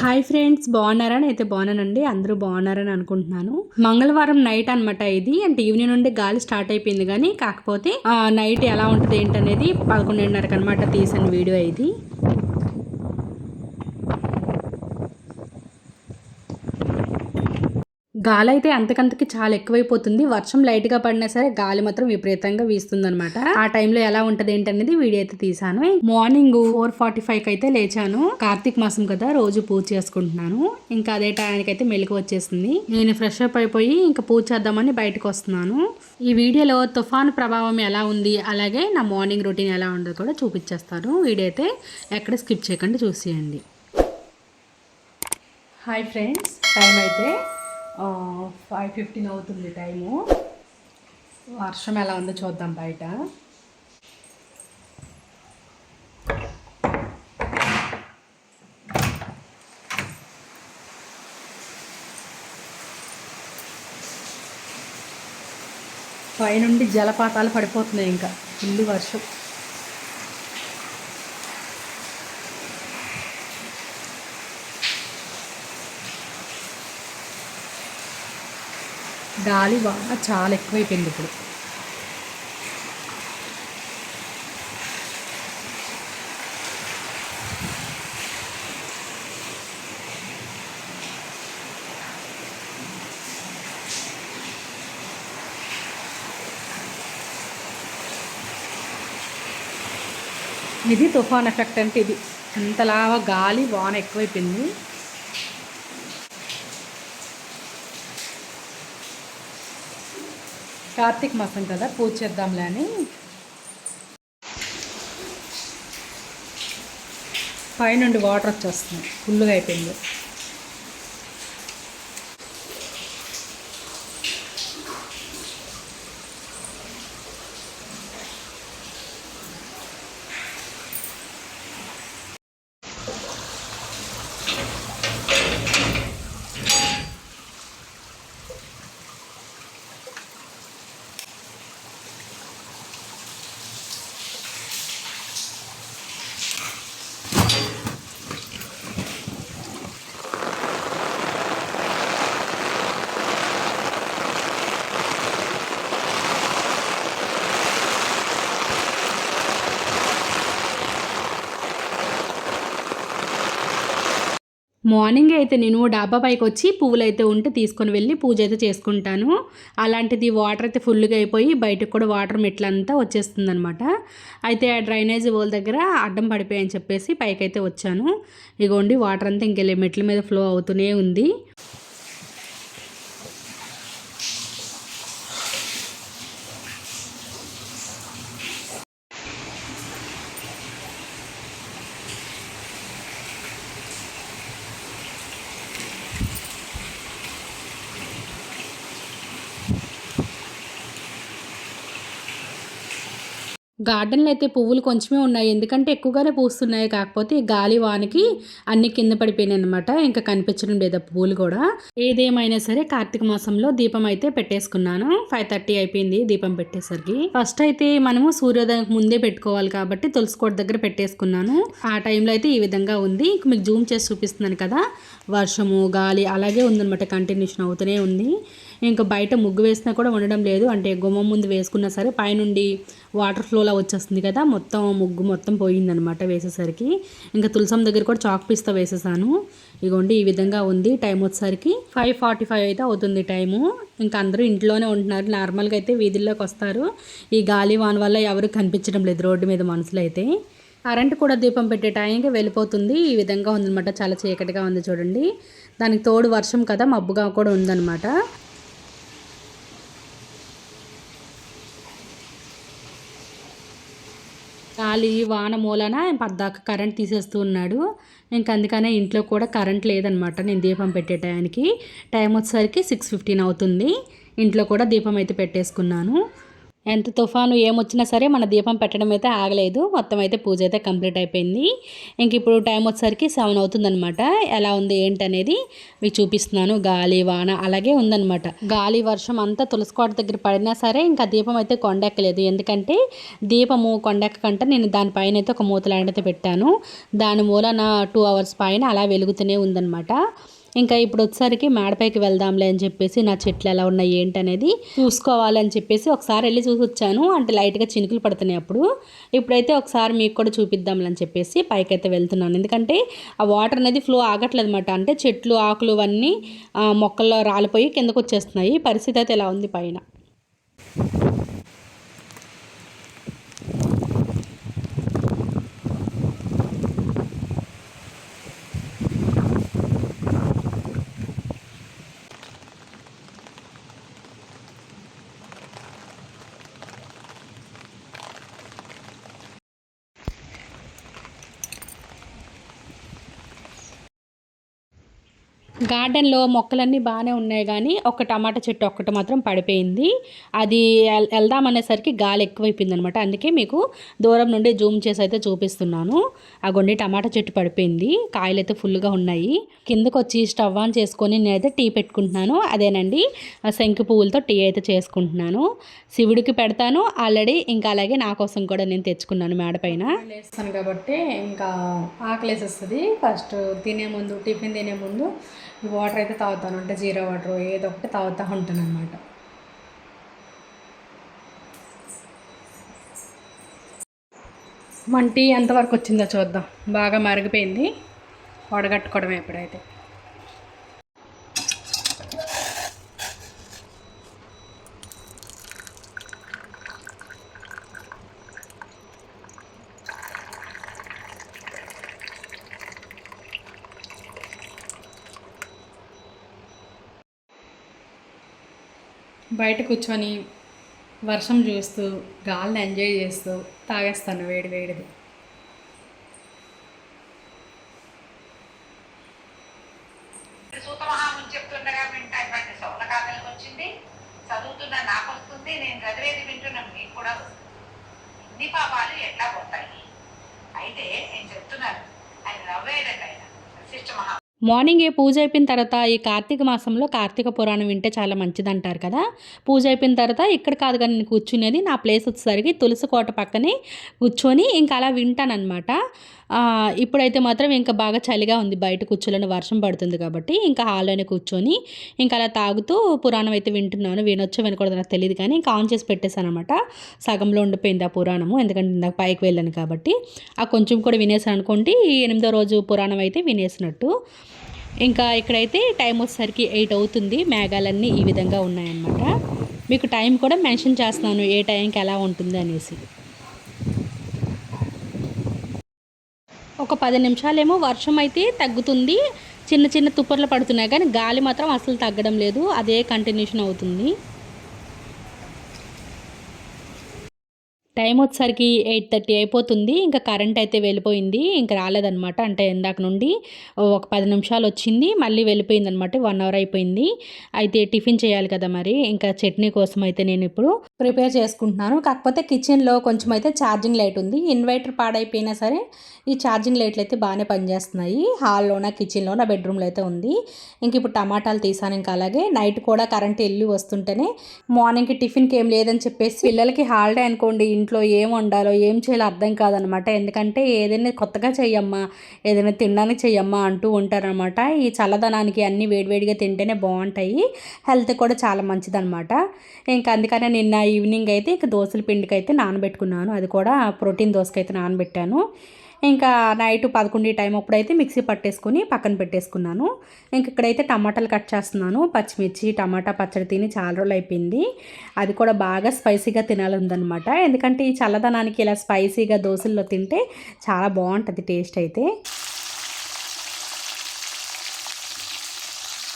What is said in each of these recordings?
Hi friends బాగున్నారని అయితే బాగున్నానండి. అందరూ బాగున్నారని అనుకుంటున్నాను. మంగళవారం నైట్ అన్నమాట ఇది. అంటే ఈవినింగ్ నుండి గాలి స్టార్ట్ అయిపోయింది కానీ కాకపోతే నైట్ ఎలా ఉంటుంది ఏంటనేది పదకొండున్నరకు అనమాట తీసిన వీడియో ఇది. గాలి అయితే అంతకంతకి చాలా ఎక్కువైపోతుంది. వర్షం లైట్గా పడినా సరే గాలి మాత్రం విపరీతంగా వీస్తుందన్నమాట. ఆ టైంలో ఎలా ఉంటది ఏంటనేది వీడియో అయితే తీసాను మార్నింగ్ ఫోర్ ఫార్టీ ఫైవ్ అయితే లేచాను. కార్తీక మాసం కదా రోజు పూజ చేసుకుంటున్నాను. ఇంకా అదే టైంకి అయితే మెలకు వచ్చేసింది. నేను ఫ్రెష్ అప్ అయిపోయి ఇంకా పూజ చేద్దామని బయటకు వస్తున్నాను. ఈ వీడియోలో తుఫాన్ ప్రభావం ఎలా ఉంది అలాగే నా మార్నింగ్ రొటీన్ ఎలా ఉండదు కూడా చూపించేస్తాను. వీడియో అయితే ఎక్కడ స్కిప్ చేయకుండా చూసేయండి. హాయ్ ఫ్రెండ్స్ టైం అయితే ఫైవ్ ఫిఫ్టీన్ అవుతుంది టైము. వర్షం ఎలా ఉందో చూద్దాం బయట. పైనుండి జలపాతాలు పడిపోతున్నాయి ఇంకా. ఇల్లు వర్షం. గాలి బాగా చాలా ఎక్కువైపోయింది ఇప్పుడు. ఇది తుఫాన్ ఎఫెక్ట్ అంటే ఇది. అంతలాగా గాలి వాన ఎక్కువైపోయింది. కార్తీక మాసం కదా పూజ చేద్దాంలే అని. పైనుండి వాటర్ వచ్చేస్తుంది ఫుల్గా అయిపోయింది. మార్నింగ్ అయితే నేను డాబా పైకి వచ్చి పువ్వులు అయితే ఉంటే తీసుకొని వెళ్ళి పూజ అయితే చేసుకుంటాను. అలాంటిది వాటర్ అయితే ఫుల్గా అయిపోయి బయటకు కూడా వాటర్ మెట్లంతా వచ్చేస్తుంది అనమాట అయితే ఆ డ్రైనేజ్ వాళ్ళ దగ్గర అడ్డం పడిపోయాయని చెప్పేసి పైకి అయితే వచ్చాను. ఇగోండి వాటర్ అంతా ఇంకెళ్ళి మెట్ల మీద ఫ్లో అవుతూనే ఉంది. గార్డెన్లో అయితే పువ్వులు కొంచెమే ఉన్నాయి. ఎందుకంటే ఎక్కువగానే పూస్తున్నాయి. కాకపోతే గాలి వానికి అన్ని కింద పడిపోయినాయి అనమాట ఇంకా కనిపించడం లేదు పువ్వులు కూడా. ఏదేమైనా సరే కార్తీక మాసంలో దీపం అయితే పెట్టేసుకున్నాను. ఫైవ్ థర్టీ అయిపోయింది దీపం పెట్టేసరికి. ఫస్ట్ అయితే మనము సూర్యోదయం ముందే పెట్టుకోవాలి కాబట్టి తులసికోట దగ్గర పెట్టేసుకున్నాను. ఆ టైంలో అయితే ఈ విధంగా ఉంది. ఇంక మీకు జూమ్ చేసి చూపిస్తున్నాను కదా. వర్షము గాలి అలాగే ఉందన్నమాట. కంటిన్యూషన్ అవుతూనే ఉంది. ఇంకా బయట ముగ్గు వేసినా కూడా ఉండడం లేదు. అంటే గుమ్మం ముందు వేసుకున్నా సరే పైనుండి వాటర్ ఫ్లోలా వచ్చేస్తుంది కదా మొత్తం ముగ్గు మొత్తం పోయిందనమాట వేసేసరికి. ఇంకా తులసం దగ్గర కూడా చాక్ పిస్తా వేసేసాను. ఇగోండి ఈ విధంగా ఉంది. టైం వచ్చేసరికి ఫైవ్ ఫార్టీ ఫైవ్ అయితే అవుతుంది టైము. ఇంకా అందరూ ఇంట్లోనే ఉంటున్నారు. నార్మల్గా అయితే వీధుల్లోకి వస్తారు. ఈ గాలి వాన వల్ల ఎవరు కనిపించడం లేదు రోడ్డు మీద మనుషులు అయితే. కరెంట్ కూడా దీపం పెట్టే టైంకి వెళ్ళిపోతుంది. ఈ విధంగా ఉందన్నమాట. చాలా చీకటిగా ఉంది చూడండి. దానికి తోడు వర్షం కదా మబ్బుగా కూడా ఉందన్నమాట. గాలి వాన మూలన పద్దాక కరెంట్ తీసేస్తూ ఉన్నాడు. ఇంకా అందుకనే ఇంట్లో కూడా కరెంట్ లేదనమాట. నేను దీపం పెట్టే టైంకి టైం వచ్చేసరికి సిక్స్ ఫిఫ్టీన్ అవుతుంది. ఇంట్లో కూడా దీపం అయితే పెట్టేసుకున్నాను. ఎంత తుఫాను ఏమొచ్చినా సరే మన దీపం పెట్టడం అయితే ఆగలేదు. మొత్తం అయితే పూజ అయితే కంప్లీట్ అయిపోయింది. ఇంక ఇప్పుడు టైం వచ్చేసరికి సెవెన్ అవుతుందనమాట ఎలా ఉంది ఏంటనేది మీకు చూపిస్తున్నాను. గాలి వాన అలాగే ఉందనమాట గాలి వర్షం అంతా తులసికోట దగ్గర పడినా సరే ఇంకా దీపం అయితే కొండెక్కలేదు. ఎందుకంటే దీపము కొండెక్కకంటే నేను దానిపైన అయితే ఒక మూతలాంటితే పెట్టాను. దాని మూలన టూ అవర్స్ పైన అలా వెలుగుతూనే ఉందనమాట ఇంకా ఇప్పుడు వచ్చేసరికి మేడపైకి వెళ్దాంలే అని చెప్పేసి నా చెట్లు ఎలా ఉన్నాయి ఏంటనేది చూసుకోవాలని చెప్పేసి ఒకసారి వెళ్ళి చూసి వచ్చాను. అంటే లైట్గా చినుకులు పడుతున్నాయి అప్పుడు. ఇప్పుడైతే ఒకసారి మీకు కూడా చూపిద్దాంలని చెప్పేసి పైకి అయితే వెళ్తున్నాను. ఎందుకంటే ఆ వాటర్ అనేది ఫ్లో ఆగట్లేదు అనమాట అంటే చెట్లు ఆకులు అవన్నీ మొక్కల్లో రాలిపోయి కిందకు వచ్చేస్తున్నాయి. పరిస్థితి అయితే ఎలా ఉంది పైన. గార్డెన్లో మొక్కలన్నీ బాగానే ఉన్నాయి కానీ ఒక టమాటా చెట్టు ఒక్కటి మాత్రం పడిపోయింది. అది వెళ్దామనేసరికి గాలి ఎక్కువైపోయింది అనమాట అందుకే మీకు దూరం నుండి జూమ్ చేసి అయితే చూపిస్తున్నాను. ఆ గొండి టమాటా చెట్టు పడిపోయింది. కాయలు అయితే ఫుల్గా ఉన్నాయి. కిందకు వచ్చి స్టవ్ ఆన్ చేసుకొని నేనైతే టీ పెట్టుకుంటున్నాను. అదేనండి శంకు పువ్వులతో టీ అయితే చేసుకుంటున్నాను. శివుడికి పెడతాను. ఆల్రెడీ ఇంకా అలాగే నా కోసం కూడా నేను తెచ్చుకున్నాను మేడపైన వేస్తాను కాబట్టి ఇంకా ఆకలేసేస్తుంది. ఫస్ట్ తినే ముందు టిఫిన్ తినే ముందు వాటర్ అయితే తాగుతాను. అంటే జీరా వాటర్ ఏదో ఒకటి తాగుతూ ఉంటాను అనమాట మన టీ ఎంతవరకు వచ్చిందో చూద్దాం. బాగా మరిగిపోయింది. వడగట్టుకోవడమే ఎప్పుడైతే బయట కూర్చొని వర్షం చూస్తూ గాలిని ఎంజాయ్ చేస్తూ తాగేస్తాను వేడి వేడిది. సూతమహాముని చెప్తుండగా వింటాయి సౌనకాదలకు వచ్చింది. చదువుతున్న నాకు వస్తుంది. నేను చదివేది వింటున్నా మీకు కూడా వస్తుంది ఇన్ని పాపాలు ఎట్లా పోతాయి? అయితే నేను చెప్తున్నాను. ఆయన నవ్వేయడండి ఆయన వశిష్ఠ మహా మార్నింగ్ ఏ పూజ అయిపోయిన తర్వాత ఈ కార్తీక మాసంలో కార్తీక పురాణం వింటే చాలా మంచిది అంటారు కదా. పూజ అయిపోయిన తర్వాత ఇక్కడ కాదు కానీ నేను కూర్చునేది నా ప్లేస్ వచ్చేసరికి తులసి కోట పక్కనే కూర్చొని ఇంకా అలా వింటానమాట ఇప్పుడైతే మాత్రం ఇంకా బాగా చలిగా ఉంది. బయట కూర్చోలేని వర్షం పడుతుంది కాబట్టి ఇంకా హాల్లోనే కూర్చొని ఇంకా అలా తాగుతూ పురాణం అయితే వింటున్నాను. వినొచ్చో వినకూడదు నాకు తెలియదు కానీ ఇంకా ఆన్ చేసి పెట్టేశాను అనమాట సగంలో ఉండిపోయింది ఆ పురాణము. ఎందుకంటే నాకు పైకి వెళ్ళాను కాబట్టి. ఆ కొంచెం కూడా వినేసాను అనుకోండి ఎనిమిదో రోజు పురాణం అయితే వినేసినట్టు. ఇంకా ఇక్కడైతే టైం వచ్చేసరికి ఎయిట్ అవుతుంది. మేఘాలన్నీ ఈ విధంగా ఉన్నాయన్నమాట. మీకు టైం కూడా మెన్షన్ చేస్తున్నాను ఏ టైంకి ఎలా ఉంటుంది అనేసి. ఒక పది నిమిషాలేమో వర్షం అయితే తగ్గుతుంది. చిన్న చిన్న తుప్పర్లు పడుతున్నాయి కానీ గాలి మాత్రం అసలు తగ్గడం లేదు. అదే కంటిన్యూషన్ అవుతుంది. టైం వచ్చేసరికి ఎయిట్ థర్టీ అయిపోతుంది. ఇంకా కరెంట్ అయితే వెళ్ళిపోయింది. ఇంకా రాలేదనమాట అంటే ఇందాక నుండి ఒక పది నిమిషాలు వచ్చింది. మళ్ళీ వెళ్ళిపోయింది అనమాట వన్ అవర్ అయిపోయింది. అయితే టిఫిన్ చేయాలి కదా మరి. ఇంకా చట్నీ కోసం అయితే నేను ఇప్పుడు ప్రిపేర్ చేసుకుంటున్నాను. కాకపోతే కిచెన్లో కొంచెం అయితే ఛార్జింగ్ లైట్ ఉంది. ఇన్వర్టర్ పాడైపోయినా సరే ఈ ఛార్జింగ్ లైట్లు అయితే బాగానే పనిచేస్తున్నాయి. హాల్లోన కిచెన్లోన బెడ్రూమ్లో అయితే ఉంది. ఇంక ఇప్పుడు టమాటాలు తీసాను. ఇంకా అలాగే నైట్ కూడా కరెంట్ వెళ్ళి వస్తుంటేనే మార్నింగ్కి టిఫిన్కి ఏం లేదని చెప్పేసి పిల్లలకి హాలిడే అనుకోండి. ఇంట్లో ఏం వండాలో ఏం చేయాలో అర్థం కాదనమాట. ఎందుకంటే ఏదైనా కొత్తగా చెయ్యమ్మా ఏదైనా తినడానికి చెయ్యమ్మా అంటూ ఉంటారనమాట. ఈ చల్లదనానికి అన్నీ వేడివేడిగా తింటేనే బాగుంటాయి. హెల్త్ కూడా చాలా మంచిదనమాట. ఇంకా అందుకనే నిన్న ఈవినింగ్ అయితే ఇక దోశల పిండికి అయితే నానబెట్టుకున్నాను. అది కూడా ప్రోటీన్ దోశకైతే నానబెట్టాను. ఇంకా నైట్ పదకొండు టైం అప్పుడైతే మిక్సీ పట్టేసుకుని పక్కన పెట్టేసుకున్నాను. ఇంక ఇక్కడైతే టమాటాలు కట్ చేస్తున్నాను. పచ్చిమిర్చి టమాటా పచ్చడి తిని చాలా రోజులు అయిపోయింది. అది కూడా బాగా స్పైసీగా తినాలందనమాట ఎందుకంటే ఈ చల్లదనానికి ఇలా స్పైసీగా దోశల్లో తింటే చాలా బాగుంటుంది టేస్ట్ అయితే.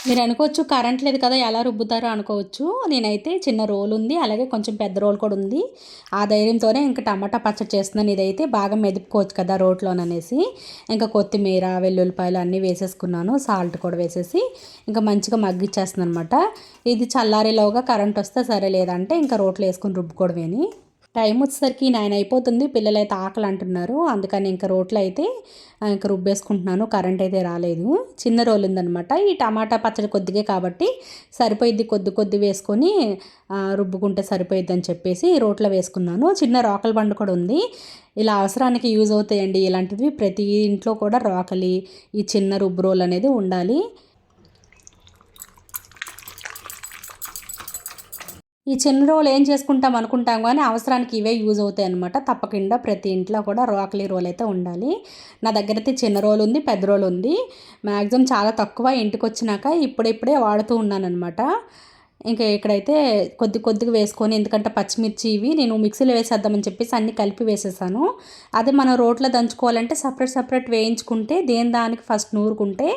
మీరు అనుకోవచ్చు కరెంట్ లేదు కదా ఎలా రుబ్బుతారో అనుకోవచ్చు. నేనైతే చిన్న రోల్ ఉంది అలాగే కొంచెం పెద్ద రోల్ కూడా ఉంది. ఆ ధైర్యంతోనే ఇంకా టమాటా పచ్చడి చేస్తున్నాను. ఇదైతే బాగా మెదుపుకోవచ్చు కదా రోట్లోననేసి ఇంకా కొత్తిమీర వెల్లుల్లిపాయలు అన్నీ వేసేసుకున్నాను. సాల్ట్ కూడా వేసేసి ఇంకా మంచిగా మగ్గిచ్చేస్తున్నాను అనమాట ఇది చల్లారేలోగా కరెంట్ వస్తే సరే లేదంటే ఇంకా రోట్లో వేసుకుని రుబ్బుకోవడమేని. టైం వచ్చేసరికి నైన్ అయిపోతుంది. పిల్లలు అయితే ఆకలి అంటున్నారు అందుకని ఇంకా రోట్లో అయితే ఇంకా రుబ్బేసుకుంటున్నాను. కరెంట్ అయితే రాలేదు. చిన్న రోల్ ఉందనమాట ఈ టమాటా పచ్చడి కొద్దిగే కాబట్టి సరిపోయిద్ది కొద్ది కొద్ది వేసుకొని రుబ్బుకుంటే సరిపోయిద్ది అని చెప్పేసి రోట్లో వేసుకున్నాను. చిన్న రోకల బండ కూడా ఉంది. ఇలా అవసరానికి యూజ్ అవుతాయండి ఇలాంటివి. ప్రతి ఇంట్లో కూడా రోకలి ఈ చిన్న రుబ్బు రోల్ అనేది ఉండాలి. ఈ చిన్న రోల్ ఏం చేసుకుంటాం అనుకుంటాం కానీ అవసరానికి ఇవే యూజ్ అవుతాయి అనమాట తప్పకుండా ప్రతి ఇంట్లో కూడా రోకలి రోల్ అయితే ఉండాలి. నా దగ్గర అయితే చిన్న రోల్ ఉంది పెద్ద రోల్ ఉంది. మ్యాక్సిమం చాలా తక్కువ ఇంటికి వచ్చినాక ఇప్పుడిప్పుడే వాడుతూ ఉన్నాను అనమాట ఇంకా ఇక్కడైతే కొద్ది కొద్దిగా వేసుకొని ఎందుకంటే పచ్చిమిర్చి ఇవి నేను మిక్సీలో వేసేద్దామని చెప్పేసి అన్నీ కలిపి వేసేసాను. అదే మనం రోట్లో దంచుకోవాలంటే సపరేట్ సపరేట్ వేయించుకుంటే దేని దానికి ఫస్ట్ నూరుకుంటే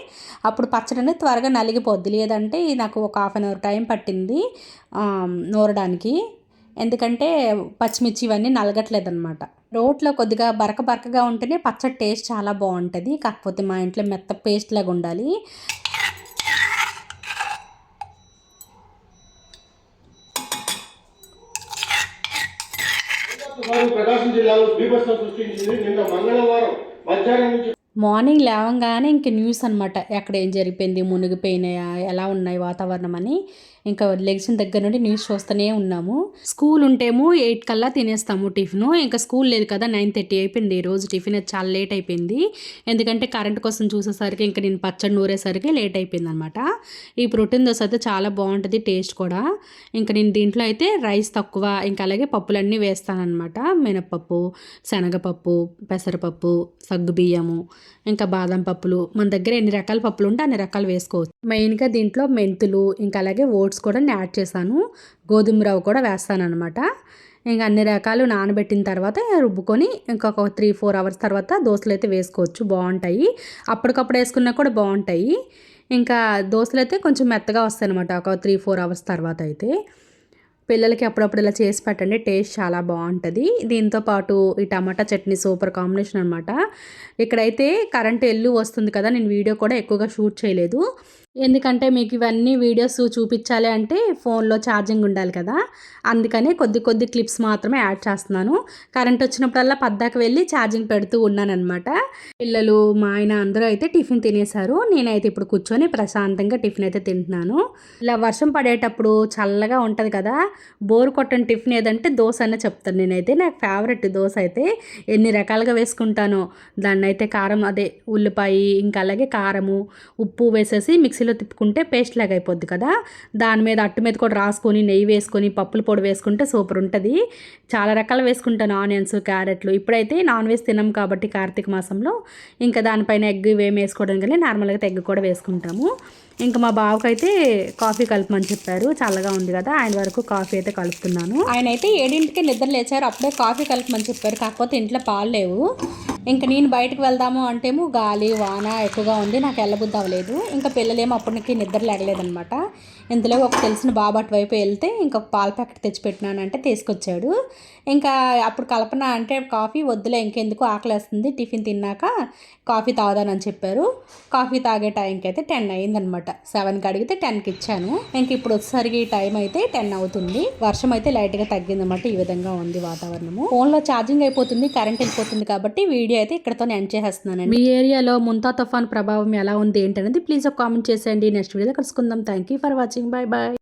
అప్పుడు పచ్చడి అనేది త్వరగా నలిగిపోద్ది. లేదంటే నాకు ఒక హాఫ్ అన్ అవర్ టైం పట్టింది నూరడానికి. ఎందుకంటే పచ్చిమిర్చి ఇవన్నీ నలగట్లేదు అనమాట రోట్లో కొద్దిగా బరక బరకగా ఉంటేనే పచ్చడి టేస్ట్ చాలా బాగుంటుంది. కాకపోతే మా ఇంట్లో మెత్త పేస్ట్ లాగా ఉండాలి. తుఫాను ప్రకాశం జిల్లాలో బీభత్సం సృష్టించింది నిన్న మంగళవారం మధ్యాహ్నం నుంచి మార్నింగ్ లేవగానే ఇంక న్యూస్ అనమాట ఎక్కడ ఏం జరిగిపోయింది మునిగిపోయినాయా ఎలా ఉన్నాయి వాతావరణం అని. ఇంకా లెగిసిన దగ్గర నుండి న్యూస్ చూస్తూనే ఉన్నాము. స్కూల్ ఉంటేమో ఎయిట్ కల్లా తినేస్తాము టిఫిన్. ఇంకా స్కూల్ లేదు కదా నైన్ థర్టీ అయిపోయింది ఈరోజు టిఫిన్. చాలా లేట్ అయిపోయింది. ఎందుకంటే కరెంట్ కోసం చూసేసరికి ఇంకా నేను పచ్చడి నూరేసరికి లేట్ అయిపోయింది అనమాట ఈ ప్రోటీన్ దోశ అయితే చాలా బాగుంటుంది టేస్ట్ కూడా. ఇంకా నేను దీంట్లో అయితే రైస్ తక్కువ ఇంకా అలాగే పప్పులన్నీ వేస్తానన్నమాట. మినప్పప్పు శనగపప్పు పెసరపప్పు సగ్గుబియ్యము ఇంకా బాదం పప్పులు. మన దగ్గర ఎన్ని రకాల పప్పులు ఉంటే అన్ని రకాలు వేసుకోవచ్చు. మెయిన్గా దీంట్లో మెంతులు ఇంకా అలాగే ఓట్స్ కూడా నేను యాడ్ చేశాను. గోధుమ రవ్వ కూడా వేస్తాను అనమాట ఇంకా అన్ని రకాలు నానబెట్టిన తర్వాత రుబ్బుకొని ఇంకొక త్రీ ఫోర్ అవర్స్ తర్వాత దోశలు అయితే వేసుకోవచ్చు. బాగుంటాయి. అప్పటికప్పుడు వేసుకున్నా కూడా బాగుంటాయి. ఇంకా దోశలు అయితే కొంచెం మెత్తగా వస్తాయి అనమాట ఒక త్రీ ఫోర్ అవర్స్ తర్వాత అయితే. పిల్లలకి అప్పుడప్పుడు ఇలా చేసి పెట్టండి టేస్ట్ చాలా బాగుంటుంది. దీంతో పాటు ఈ టమాటా చట్నీ సూపర్ కాంబినేషన్ అనమాట ఇక్కడైతే కరెంట్ ఎల్లు వస్తుంది కదా నేను వీడియో కూడా ఎక్కువగా షూట్ చేయలేదు. ఎందుకంటే మీకు ఇవన్నీ వీడియోస్ చూపించాలి అంటే ఫోన్లో ఛార్జింగ్ ఉండాలి కదా. అందుకనే కొద్ది కొద్ది క్లిప్స్ మాత్రమే యాడ్ చేస్తున్నాను. కరెంట్ వచ్చినప్పుడల్లా పద్దాక వెళ్ళి ఛార్జింగ్ పెడుతూ ఉన్నానన్నమాట. పిల్లలు మా ఆయన అందరూ అయితే టిఫిన్ తినేశారు. నేనైతే ఇప్పుడు కూర్చొని ప్రశాంతంగా టిఫిన్ అయితే తింటున్నాను. ఇలా వర్షం పడేటప్పుడు చల్లగా ఉంటుంది కదా. బోర్ కొట్టని టిఫిన్ ఏదంటే దోశ అనే చెప్తాను నేనైతే. నాకు ఫేవరెట్ దోశ అయితే ఎన్ని రకాలుగా వేసుకుంటానో. దాన్ని అయితే కారం అదే ఉల్లిపాయ ఇంకా అలాగే కారము ఉప్పు వేసేసి మిక్సీలో తిప్పుకుంటే పేస్ట్ లాగా అయిపోద్ది కదా. దాని మీద అట్టు మీద కూడా రాసుకొని నెయ్యి వేసుకొని పప్పుల పొడి వేసుకుంటే సూపర్ ఉంటుంది. చాలా రకాలు వేసుకుంటాను ఆనియన్స్ క్యారెట్లు. ఇప్పుడైతే నాన్ వెజ్ తినం కాబట్టి కార్తీక మాసంలో. ఇంకా దానిపైన ఎగ్ ఇవేం వేసుకోవడం కానీ నార్మల్గా అయితే ఎగ్ కూడా వేసుకుంటాము. ఇంకా మా బావకైతే కాఫీ కలపమని చెప్పారు. చల్లగా ఉంది కదా ఆయన వరకు కాఫీ అయితే కలుపుతున్నాను. ఆయన అయితే ఏడింటికి నిద్ర లేచారు అప్పుడే కాఫీ కలపమని చెప్పారు. కాకపోతే ఇంట్లో పాలు లేవు. ఇంకా నేను బయటకు వెళ్దాము అంటేమో గాలి వాన ఎక్కువగా ఉంది నాకు వెళ్ళబుద్ధి అవ్వలేదు. ఇంకా పిల్లలు పిల్లలేమో అప్పటికి నిద్ర లేగలేదనమాట ఇందులో ఒక తెలిసిన బాబు అటువైపు వెళ్తే ఇంకొక పాల ప్యాకెట్ తెచ్చిపెట్టినానంటే తీసుకొచ్చాడు. ఇంకా అప్పుడు కల్పన అంటే కాఫీ వద్దులే ఇంకెందుకు ఆకలేస్తుంది టిఫిన్ తిన్నాక కాఫీ తాగుదానని చెప్పారు. కాఫీ తాగే టైంకి అయితే టెన్ అయిందనమాట సెవెన్కి అడిగితే టెన్కి ఇచ్చాను. ఇంక ఇప్పుడు వచ్చేసరికి టైం అయితే టెన్ అవుతుంది. వర్షం అయితే లైట్గా తగ్గిందన్నమాట. ఈ విధంగా ఉంది వాతావరణము. ఫోన్లో ఛార్జింగ్ అయిపోతుంది కరెంట్ వెళ్ళిపోతుంది కాబట్టి వీడియో అయితే ఇక్కడతో ఎండ్ చేసేస్తున్నాను మీ ఏరియాలో ముంతా తుఫాన్ ప్రభావం ఎలా ఉంది ఏంటనేది ప్లీజ్ ఒక కామెంట్ చేసి చేసేయండి. నెక్స్ట్ వీడియోలో కలుసుకుందాం. Thank you for watching bye bye